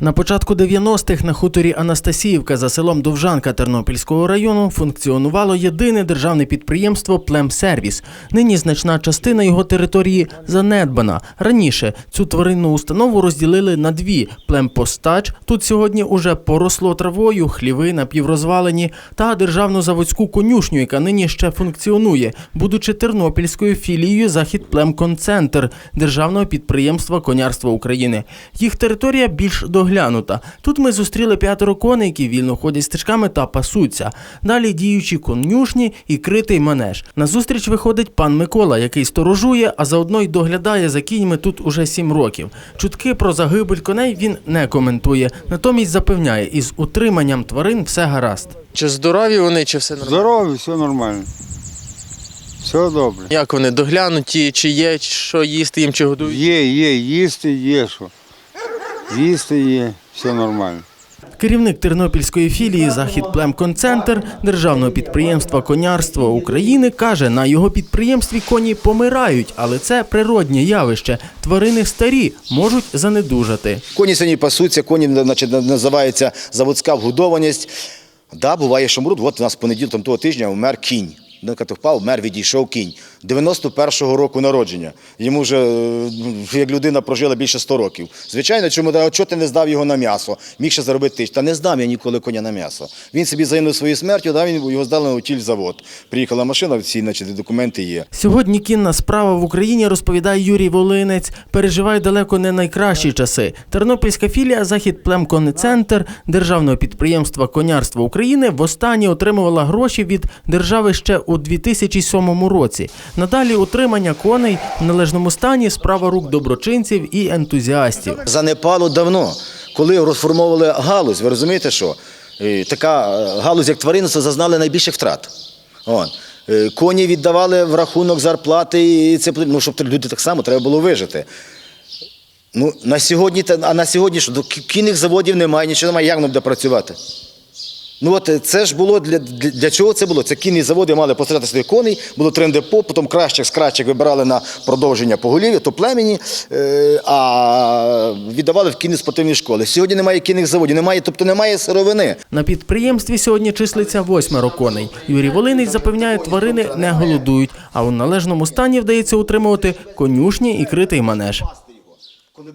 На початку 90-х на хуторі Анастасіївка за селом Довжанка Тернопільського району функціонувало єдине державне підприємство Племсервіс. Нині значна частина його території занедбана. Раніше цю тваринну установу розділили на дві: племпостач. Тут сьогодні уже поросло травою, хліви напіврозвалені, та державну заводську конюшню, яка нині ще функціонує, будучи тернопільською філією Західплемконцентр державного підприємства Конярства України. Їх територія більш доглянута. Тут ми зустріли п'ятеро коней, які вільно ходять стежками та пасуться. Далі діючі конюшні і критий манеж. На зустріч виходить пан Микола, який сторожує, а заодно й доглядає за кіньми тут уже сім років. Чутки про загибель коней він не коментує. Натомість запевняє, із утриманням тварин все гаразд. Чи здорові вони, чи все нормально? Здорові, все нормально. Все добре. Як вони доглянуті, чи є що їсти їм, чи годують? Є, є, їсти є що. Їсти є, все нормально. Керівник тернопільської філії Західплемконцентр державного підприємства Конярство України каже, на його підприємстві коні помирають, але це природнє явище. Тварини старі можуть занедужати. Коні сьогодні пасуться, коні значить, називається заводська вгодованість. Да, буває, що мруть. От у нас в понеділок того тижня вмер кінь. Накати впав, вмер, відійшов кінь. 91-го року народження. Йому вже, е, як людина, прожила більше 100 років. Звичайно, чому а чого ти не здав його на м'ясо? Міг ще заробити тисяч. Та не здам я ніколи коня на м'ясо. Він собі загинув своєю смертю, да, він його здали на утільзавод. Приїхала машина, всі значить, документи є. Сьогодні кінна справа в Україні розповідає Юрій Волинець. Переживає далеко не найкращі часи. Тернопільська філія Західплемконцентр державного підприємства Конярство України востаннє отримувала гроші від держави ще у 2007 році. Надалі утримання коней в належному стані справа рук доброчинців і ентузіастів. занепало давно, коли розформовували галузь. Ви розумієте, що Е, така е, галузь, як тваринництво, зазнали найбільших втрат. Е, Коні віддавали в рахунок зарплати, і це ну, щоб люди так само треба було вижити. Ну, на сьогодні, а на сьогодні що? До кінних заводів немає, нічого немає, як воно буде працювати? Ну от е, це ж було для, для, для чого це було? Це кінні заводи мали посадити своїх коней, було три депо, потім кращих з кращих вибирали на продовження поголів'я, то племені, е, а віддавали в кінні спортивні школи. Сьогодні немає кінних заводів, немає, тобто немає сировини. На підприємстві сьогодні числиться восьмеро коней. Юрій Волинець запевняє, тварини не голодують, а у належному стані вдається утримувати конюшні і критий манеж.